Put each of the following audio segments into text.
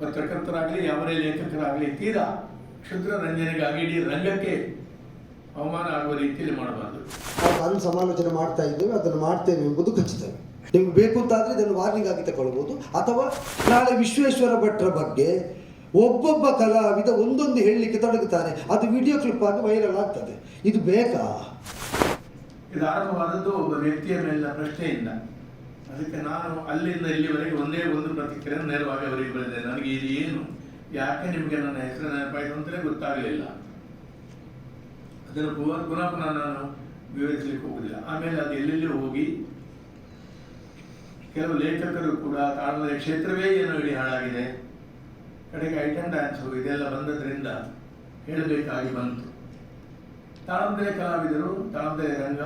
ಪತ್ರಕರ್ತರಾಗಲಿ ಯಾವರೇ ಲೇಖಕರಾಗಲಿ ತೀರಾ ಕ್ಷುದ್ರ ರಂಜನೆಗಾಗಿ ಇಡೀ ರಂಗಕ್ಕೆ ಅವಮಾನ ಆಗುವ ರೀತಿಯಲ್ಲಿ ಮಾಡಬಾರ್ದು. ನಾವು ಸಮಾಲೋಚನೆ ಮಾಡ್ತಾ ಇದ್ದೇವೆ ಅದನ್ನು ಮಾಡ್ತೇವೆ ಎಂಬುದು ಖಚಿತ. ನಿಮ್ಗೆ ಬೇಕು ಅಂತಾದರೆ ಇದನ್ನು ವಾರ್ನಿಂಗ್ ಆಗಿ ತಗೊಳ್ಬೋದು ಅಥವಾ ನಾಳೆ ವಿಶ್ವೇಶ್ವರ ಭಟ್ರ ಬಗ್ಗೆ ಒಬ್ಬೊಬ್ಬ ಕಲಾವಿದ ಒಂದೊಂದು ಹೇಳಲಿಕ್ಕೆ ತೊಡಗುತ್ತಾರೆ. ಅದು ವಿಡಿಯೋ ಕ್ಲಿಪ್ ಆಗಿ ವೈರಲ್ ಆಗ್ತದೆ. ಇದು ಬೇಕಾ? ಇದು ಆರಂಭವಾದದ್ದು ಒಬ್ಬ ವ್ಯಕ್ತಿಯ ಮೇಲಿನ ಪ್ರಶ್ನೆಯಿಂದ. ಅದಕ್ಕೆ ನಾನು ಅಲ್ಲಿಂದ ಇಲ್ಲಿವರೆಗೆ ಒಂದೇ ಒಂದು ಪ್ರತಿಕ್ರಿಯೆ ನೇರವಾಗಿ ಅವರಿಗೆ ಬರೆದೆ ನನಗೆ ಇದು ಏನು? ಯಾಕೆ ನಿಮಗೆ ನನ್ನ ಹೆಸರು ನೆನಪಾಯಿತು ಅಂತಲೇ ಗೊತ್ತಾಗಲಿಲ್ಲ. ಅದನ್ನು ಪುನಃ ಪುನಃ ನಾನು ವಿವರಿಸಲಿಕ್ಕೆ ಹೋಗುದಿಲ್ಲ. ಆಮೇಲೆ ಅದು ಎಲ್ಲೆಲ್ಲಿ ಹೋಗಿ ಕೆಲವು ಲೇಖಕರು ಕೂಡ ತಾಳಮದ ಕ್ಷೇತ್ರವೇ ಏನೋ ಇಡೀ ಹಾಳಾಗಿದೆ. ಕಡೆಗೆ ಐಟಮ್ ಡ್ಯಾನ್ಸು ಇದೆಲ್ಲ ಬಂದದ್ರಿಂದ ಹೇಳಬೇಕಾಗಿ ಬಂತು. ತಾಳಮದಲೆ ಕಲಾವಿದರು ತಾಳಮದಲೆ ರಂಗ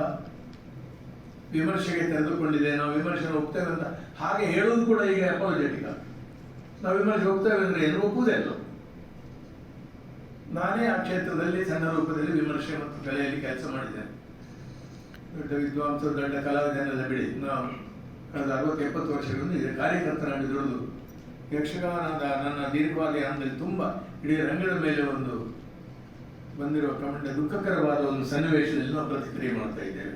ವಿಮರ್ಶೆಗೆ ತೆರೆದುಕೊಂಡಿದೆ, ನಾವು ವಿಮರ್ಶೆಗೆ ಹೋಗ್ತೇವೆ ಅಂತ ಹಾಗೆ ಹೇಳುವುದು ಕೂಡ ಈಗ ಅಪಾಲಜೆಟಿಕ ನಾವು ವಿಮರ್ಶೆ ಹೋಗ್ತೇವೆ ಅಂದ್ರೆ ಏನು ಒಪ್ಪುವುದೇ ಇಲ್ಲ ನಾನೇ ಆ ಕ್ಷೇತ್ರದಲ್ಲಿ ಸಣ್ಣ ರೂಪದಲ್ಲಿ ವಿಮರ್ಶೆ ಮತ್ತು ಕಲೆಯಲ್ಲಿ ಕೆಲಸ ಮಾಡಿದ್ದೇನೆ. ದೊಡ್ಡ ವಿದ್ವಾಂಸರು, ದೊಡ್ಡ ಕಲಾವಿದನೆಲ್ಲ ಬಿಡಿ. ನಾವು ಕಳೆದ ಅರವತ್ತು, ಎಪ್ಪತ್ತು ವರ್ಷಗಳಿಂದ ಇದೆ ಕಾರ್ಯಕರ್ತನಾಗಿ ದುಡಿದು ಯಕ್ಷಗಾನದ ನನ್ನ ದೀರ್ಘವಾದ ಯಾನದಲ್ಲಿ ತುಂಬ ಇಡೀ ರಂಗದ ಮೇಲೆ ಒಂದು ಬಂದಿರುವ ಕಮಂಡ ದುಃಖಕರವಾದ ಒಂದು ಸನ್ನಿವೇಶದಲ್ಲಿ ನಾವು ಪ್ರತಿಕ್ರಿಯೆ ಮಾಡ್ತಾ ಇದ್ದೇವೆ.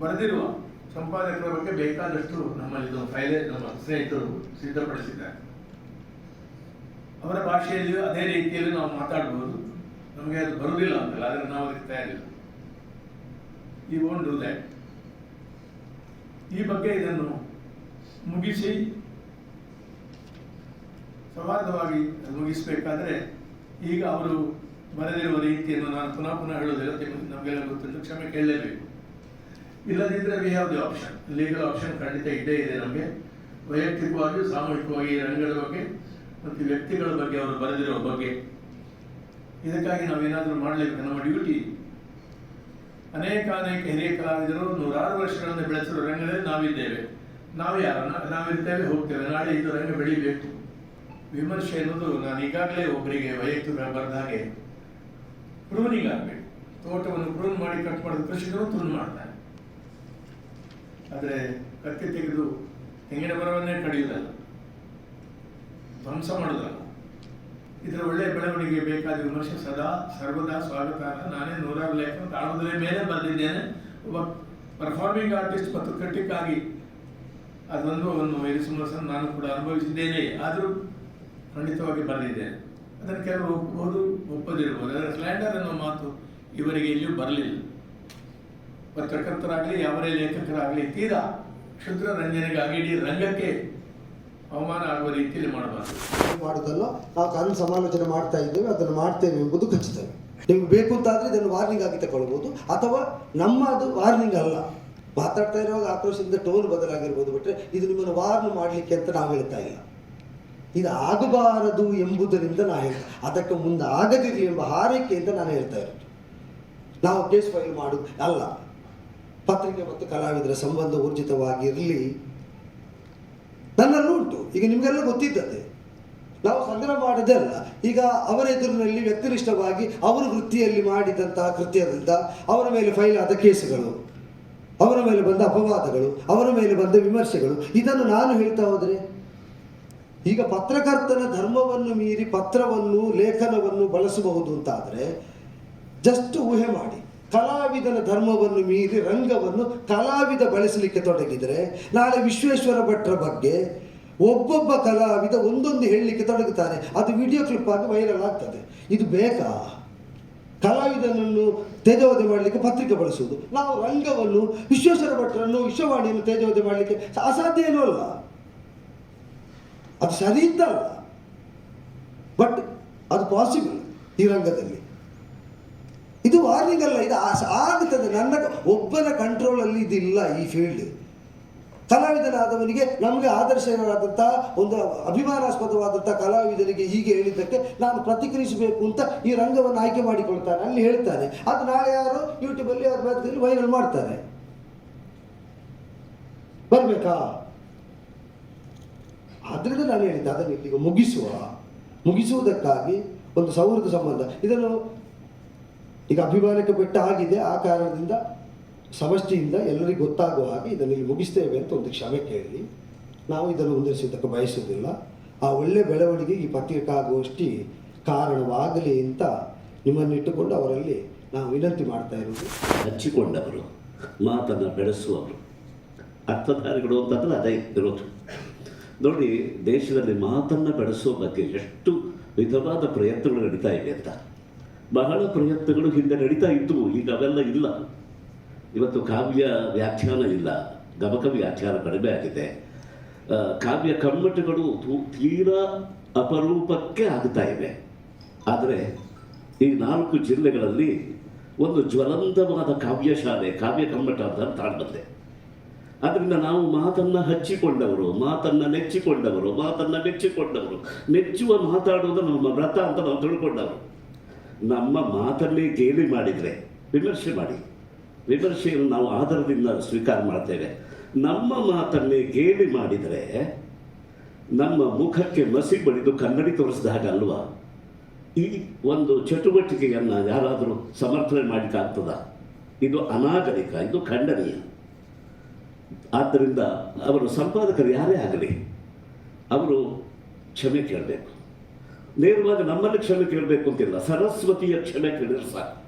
ಬರೆದಿರುವ ಸಂಪಾದಕರ ಬಗ್ಗೆ ಬೇಕಾದಷ್ಟು ನಮ್ಮಲ್ಲಿ ಫೈಲೇ ನಮ್ಮ ಸ್ನೇಹಿತರು ಸಿದ್ಧಪಡಿಸಿದ್ದಾರೆ. ಅವರ ಭಾಷೆಯಲ್ಲಿಯೂ ಅದೇ ರೀತಿಯಲ್ಲಿ ನಾವು ಮಾತಾಡಬಹುದು ನಮಗೆ ಅದು ಬರುವುದಿಲ್ಲ ಅಂತಲ್ಲ, ಆದರೆ ನಾವು ಅದಕ್ಕೆ ತಯಾರಿಲ್ಲ. ಈ ಓನ್ ಡೂ ದ್ಯಾಟ್ ಈ ಬಗ್ಗೆ ಇದನ್ನು ಮುಗಿಸಿ ಸೌಹಾರ್ದವಾಗಿ ಮುಗಿಸಬೇಕಾದ್ರೆ ಈಗ ಅವರು ಬರೆದಿರುವ ರೀತಿಯನ್ನು ನಾನು ಪುನಃ ಪುನಃ ಹೇಳೋದಿಲ್ಲ ನಿಮಗೆ- ನಮಗೆಲ್ಲ ಗೊತ್ತಿಲ್ಲ ಕ್ಷಮೆ ಕೇಳಲೇಬೇಕು. ಇಲ್ಲದಿದ್ದರೆ we have the option legal option ಖಂಡಿತ ಇದ್ದೇ ಇದೆ ನಮಗೆ. ವೈಯಕ್ತಿಕವಾಗಿಯೂ ಸಾಮೂಹಿಕವಾಗಿ ರಂಗದ ಬಗ್ಗೆ ಮತ್ತು ವ್ಯಕ್ತಿಗಳ ಬಗ್ಗೆ ಅವರು ಬರೆದಿರೋ ಬಗ್ಗೆ. ಇದಕ್ಕಾಗಿ ನಾವೇನಾದರೂ ಮಾಡಲೇಬೇಕು. ನಮ್ಮ ಡ್ಯೂಟಿ ಅನೇಕ ಅನೇಕ ಹಿರಿಯ ಕಲಾವಿದರು ನೂರಾರು ವರ್ಷಗಳನ್ನು ಬೆಳೆಸಿರೋ ರಂಗದಲ್ಲಿ ನಾವಿದ್ದೇವೆ. ನಾವು ಯಾರು? ನಾವಿರ್ತೇವೆ, ಹೋಗ್ತೇವೆ. ನಾಳೆ ಇದು ರಂಗ ಬೆಳಿಬೇಕು. ವಿಮರ್ಶೆ ಅನ್ನೋದು ನಾನು ಈಗಾಗಲೇ ಒಬ್ಬರಿಗೆ ವೈಯಕ್ತಿಕ ಬರೆದ ಹಾಗೆ ಪ್ರೂನಿಂಗ್ ಆಗಬೇಕು. ತೋಟವನ್ನು ಪ್ರೂನ್ ಮಾಡಿ ಕಟ್ ಮಾಡಿದ ಕೃಷಿಕರು ತುಂಡು ಮಾಡ್ತಾರೆ. ಆದರೆ ಕತ್ತಿ ತೆಗೆದು ತೆಂಗಿನ ಮರವನ್ನೇ ಕಡಿಯುವುದಲ್ಲ, ಧ್ವಂಸ ಮಾಡುವುದಲ್ಲ. ಇದರ ಒಳ್ಳೆಯ ಬೆಳವಣಿಗೆ ಬೇಕಾದ ವಿಮರ್ಶೆ ಸದಾ, ಸರ್ವದಾ ಸ್ವಾಗತ ನಾನೇ ನೂರಾರು ಲೇಖನ ಕಾಣುವುದರ ಮೇಲೆ ಬಂದಿದ್ದೇನೆ. ಒಬ್ಬ ಪರ್ಫಾರ್ಮಿಂಗ್ ಆರ್ಟಿಸ್ಟ್ ಮತ್ತು ಕ್ರಿಟಿಕ್ ಆಗಿ ಅದೊಂದು ಒಂದು ವೈರಸ್ಮಸನ್ನು ನಾನು ಕೂಡ ಅನುಭವಿಸಿದ್ದೇನೆ. ಆದರೂ ಖಂಡಿತವಾಗಿ ಬರೆದಿದ್ದೇನೆ ಅದನ್ನು ಕೆಲವರು ಒಪ್ಪಬಹುದು ಒಪ್ಪದಿರಬಹುದು. ಅದರ ಸ್ಲ್ಯಾಂಡರ್ ಅನ್ನೋ ಮಾತು ಇವರಿಗೆ ಎಲ್ಲಿಯೂ ಬರಲಿಲ್ಲ. ಪತ್ರಕರ್ತರಾಗಲಿ ಯಾವರೇ ಲೇಖಕರಾಗಲಿ, ತೀರಾ ಕ್ಷುದ್ರ ರಂಜನೆಗಾಗಿ ಇಡೀ ರಂಗಕ್ಕೆ ಅವಮಾನ ಆಗುವ ರೀತಿಯಲ್ಲಿ ಮಾಡಬಾರ್ದು. ಮಾಡೋದಲ್ಲ ನಾವು ಕಾನೂನು ಸಮಾಲೋಚನೆ ಮಾಡ್ತಾ ಇದ್ದೇವೆ, ಅದನ್ನು ಮಾಡ್ತೇವೆ ಎಂಬುದು ಖಚಿತ. ನಿಮ್ಗೆ ಬೇಕು ಅಂತಾದರೆ ಇದನ್ನು ವಾರ್ನಿಂಗ್ ಆಗಿ ತಗೊಳ್ಬೋದು ಅಥವಾ ನಮ್ಮ ಅದು ವಾರ್ನಿಂಗ್ ಅಲ್ಲ. ಮಾತಾಡ್ತಾ ಇರುವಾಗ ಆಕ್ರೋಶದಿಂದ ಟೋನ್ ಬದಲಾಗಿರ್ಬೋದು ಬಿಟ್ಟರೆ ಇದು ನಿಮ್ಮನ್ನು ವಾರ್ನ್ ಮಾಡಲಿಕ್ಕೆ ಅಂತ ನಾವು ಹೇಳ್ತಾ ಇಲ್ಲ. ಇದು ಆಗಬಾರದು ಎಂಬುದರಿಂದ ನಾನು ಹೇಳ್ತಾ ಅದಕ್ಕೆ ಮುಂದೆ ಆಗದಿರಿ ಎಂಬ ಹಾರೈಕೆಯಿಂದ ನಾನು ಹೇಳ್ತಾ ಇರೋದು. ನಾವು ಕೇಸ್ ಫೈಲ್ ಮಾಡುದು ಅಲ್ಲ. ಪತ್ರಿಕೆ ಮತ್ತು ಕಲಾವಿದರ ಸಂಬಂಧ ಊರ್ಜಿತವಾಗಿರಲಿ ನನ್ನಲ್ಲೂ ಉಂಟು. ಈಗ ನಿಮಗೆಲ್ಲ ಗೊತ್ತಿದ್ದದೆ ನಾವು ಸಂಗ್ರಹ ಮಾಡದೇ ಅಲ್ಲ ಈಗ ಅವರ ಎದುರಿನಲ್ಲಿ ವ್ಯಕ್ತಿನಿಷ್ಠವಾಗಿ ಅವರ ವೃತ್ತಿಯಲ್ಲಿ ಮಾಡಿದಂತಹ ಕೃತ್ಯದಿಂದ ಅವರ ಮೇಲೆ ಫೈಲ್ ಆದ ಕೇಸುಗಳು, ಅವರ ಮೇಲೆ ಬಂದ ಅಪವಾದಗಳು, ಅವರ ಮೇಲೆ ಬಂದ ವಿಮರ್ಶೆಗಳು, ಇದನ್ನು ನಾನು ಹೇಳ್ತಾ ಹೋದರೆ, ಈಗ ಪತ್ರಕರ್ತನ ಧರ್ಮವನ್ನು ಮೀರಿ ಪತ್ರವನ್ನು, ಲೇಖನವನ್ನು ಬಳಸಬಹುದು ಅಂತಾದರೆ ಜಸ್ಟ್ ಊಹೆ ಮಾಡಿ. ಕಲಾವಿದನ ಧರ್ಮವನ್ನು ಮೀರಿ ರಂಗವನ್ನು ಕಲಾವಿದ ಬಳಸಲಿಕ್ಕೆ ತೊಡಗಿದರೆ, ನಾಳೆ ವಿಶ್ವೇಶ್ವರ ಭಟ್ರ ಬಗ್ಗೆ ಒಬ್ಬೊಬ್ಬ ಕಲಾವಿದ ಒಂದೊಂದು ಹೇಳಲಿಕ್ಕೆ ತೊಡಗುತ್ತಾರೆ ಅದು ವಿಡಿಯೋ ಕ್ಲಿಪ್ ಆಗಿ ವೈರಲ್ ಆಗ್ತದೆ. ಇದು ಬೇಕಾ? ಕಲಾವಿದನನ್ನು ತೇಜವಧೆ ಮಾಡಲಿಕ್ಕೆ ಪತ್ರಿಕೆ ಬಳಸುವುದು. ನಾವು ರಂಗವನ್ನು, ವಿಶ್ವೇಶ್ವರ ಭಟ್ರನ್ನು, ವಿಶ್ವವಾಣಿಯನ್ನು ತೇಜವಧೆ ಮಾಡಲಿಕ್ಕೆ ಅಸಾಧ್ಯ ಏನೂ ಅಲ್ಲ. ಅದು ಸರಿ ಇದ್ದಲ್ಲ ಬಟ್ ಅದು ಪಾಸಿಬಲ್ ಈ ರಂಗದಲ್ಲಿ. ಇದು ವಾರ್ನಿಂಗ್ ಅಲ್ಲ, ಇದು ಆಗುತ್ತದೆ. ನನ್ನ ಒಬ್ಬನ ಕಂಟ್ರೋಲಲ್ಲಿ ಇದಿಲ್ಲ ಈ ಫೀಲ್ಡ್ ಕಲಾವಿದನಾದವನಿಗೆ ನಮಗೆ ಆದರ್ಶರಾದಂಥ ಒಂದು ಅಭಿಮಾನಾಸ್ಪದವಾದಂಥ ಕಲಾವಿದನಿಗೆ ಹೀಗೆ ಹೇಳಿದ್ದಕ್ಕೆ ನಾನು ಪ್ರತಿಕ್ರಿಯಿಸಬೇಕು ಅಂತ ಈ ರಂಗವನ್ನು ಆಯ್ಕೆ ಮಾಡಿಕೊಳ್ತಾನೆ. ಅಲ್ಲಿ ಹೇಳ್ತಾರೆ ಅದು ನಾಳೆ ಯಾರು? ಯೂಟ್ಯೂಬಲ್ಲಿ ಮಾಧ್ಯಮದಲ್ಲಿ ವೈರಲ್ ಮಾಡ್ತಾರೆ. ಬರಬೇಕಾ? ಆದ್ದರಿಂದ ನಾನು ಹೇಳಿದ್ದೆ, ಅದನ್ನು ಇಲ್ಲಿಗೆ ಮುಗಿಸುವ. ಮುಗಿಸುವುದಕ್ಕಾಗಿ ಒಂದು ಸೌಹೃದ ಸಂಬಂಧ. ಇದನ್ನು ಈಗ ಅಭಿಮಾನಕ್ಕೆ ಬೆಟ್ಟ ಆಗಿದೆ. ಆ ಕಾರಣದಿಂದ ಸಮಷ್ಟಿಯಿಂದ ಎಲ್ಲರಿಗೂ ಗೊತ್ತಾಗುವ ಹಾಗೆ ಇದನ್ನು ಇಲ್ಲಿ ಮುಗಿಸ್ತೇವೆ ಅಂತ ಒಂದು ಕ್ಷಮೆ ಕೇಳಿ. ನಾವು ಇದನ್ನು ಹೊಂದಿಸೋದಕ್ಕೆ ಬಯಸುವುದಿಲ್ಲ. ಆ ಒಳ್ಳೆ ಬೆಳವಣಿಗೆ ಈ ಪತ್ರಿಕಾಗೋಷ್ಠಿ ಕಾರಣವಾಗಲಿ ಅಂತ ನಿಮ್ಮನ್ನಿಟ್ಟುಕೊಂಡು ಅವರಲ್ಲಿ ನಾವು ವಿನಂತಿ ಮಾಡ್ತಾ ಇರೋದು ಹಚ್ಚಿಕೊಂಡವರು, ಮಾತನ್ನು ಬೆಳೆಸುವವರು, ಅರ್ಥಧಾರಿಗಳು ಅಂತಂದ್ರೆ ಅದೇ ಇರೋದು ನೋಡಿ, ದೇಶದಲ್ಲಿ ಮಾತನ್ನು ಬೆಳೆಸುವ ಬಗ್ಗೆ ಎಷ್ಟು ವಿಧವಾದ ಪ್ರಯತ್ನಗಳು ನಡೀತಾ ಇವೆ ಅಂತ. ಬಹಳ ಪ್ರಯತ್ನಗಳು ಹಿಂದೆ ನಡೀತಾ ಇದ್ದವು ಈಗ ಅವೆಲ್ಲ ಇಲ್ಲ. ಇವತ್ತು ಕಾವ್ಯ ವ್ಯಾಖ್ಯಾನ ಇಲ್ಲ, ಗಮಕ ವ್ಯಾಖ್ಯಾನ ಕಡಿಮೆ ಆಗಿದೆ. ಕಾವ್ಯ ಕಮ್ಮಟಗಳು ತೀರಾ ಅಪರೂಪಕ್ಕೆ ಆಗ್ತಾ ಇವೆ. ಆದರೆ ಈ ನಾಲ್ಕು ಜಿಲ್ಲೆಗಳಲ್ಲಿ ಒಂದು ಜ್ವಲಂತವಾದ ಕಾವ್ಯ ಶಾಲೆ, ಕಾವ್ಯ ಕಮ್ಮಟ ಅಂತ ತಾಳ್ಬಂದೆ ಅದರಿಂದ ನಾವು ಮಾತನ್ನ ಹಚ್ಚಿಕೊಂಡವರು, ಮಾತನ್ನ ನೆಚ್ಚಿಕೊಂಡವರು, ಮಾತನ್ನ ಮೆಚ್ಚಿಕೊಂಡವರು ಮೆಚ್ಚುವ ಮಾತಾಡುವುದು ನಮ್ಮ ವ್ರತ ಅಂತ ನಾವು ತಿಳ್ಕೊಂಡವರು. ನಮ್ಮ ಮಾತಲ್ಲಿ ಗೇಲಿ ಮಾಡಿದರೆ, ವಿಮರ್ಶೆ ಮಾಡಿ. ವಿಮರ್ಶೆಯನ್ನು ನಾವು ಆಧಾರದಿಂದ ಸ್ವೀಕಾರ ಮಾಡ್ತೇವೆ. ನಮ್ಮ ಮಾತಲ್ಲಿ ಗೇಲಿ ಮಾಡಿದರೆ, ನಮ್ಮ ಮುಖಕ್ಕೆ ಮಸಿ ಬಡಿದು ಕನ್ನಡಿ ತೋರಿಸಿದ ಹಾಗೆ ಅಲ್ವಾ? ಈ ಒಂದು ಚಟುವಟಿಕೆಯನ್ನು ಯಾರಾದರೂ ಸಮರ್ಥನೆ ಮಾಡಲಿಕ್ಕಾಗ್ತದ ಇದು ಅನಾಗರಿಕ, ಇದು ಖಂಡನೀಯ. ಆದ್ದರಿಂದ ಅವರು ಸಂಪಾದಕರು ಯಾರೇ ಆಗಲಿ, ಅವರು ಕ್ಷಮೆ ಕೇಳಬೇಕು. ನೇರವಾಗಿ ನಮ್ಮಲ್ಲಿ ಕ್ಷಮೆ ಕೇಳಬೇಕು ಅಂತಿಲ್ಲ ಸರಸ್ವತಿಯ ಕ್ಷಮೆ ಕೇಳಿದ್ರೆ ಸಾಕು.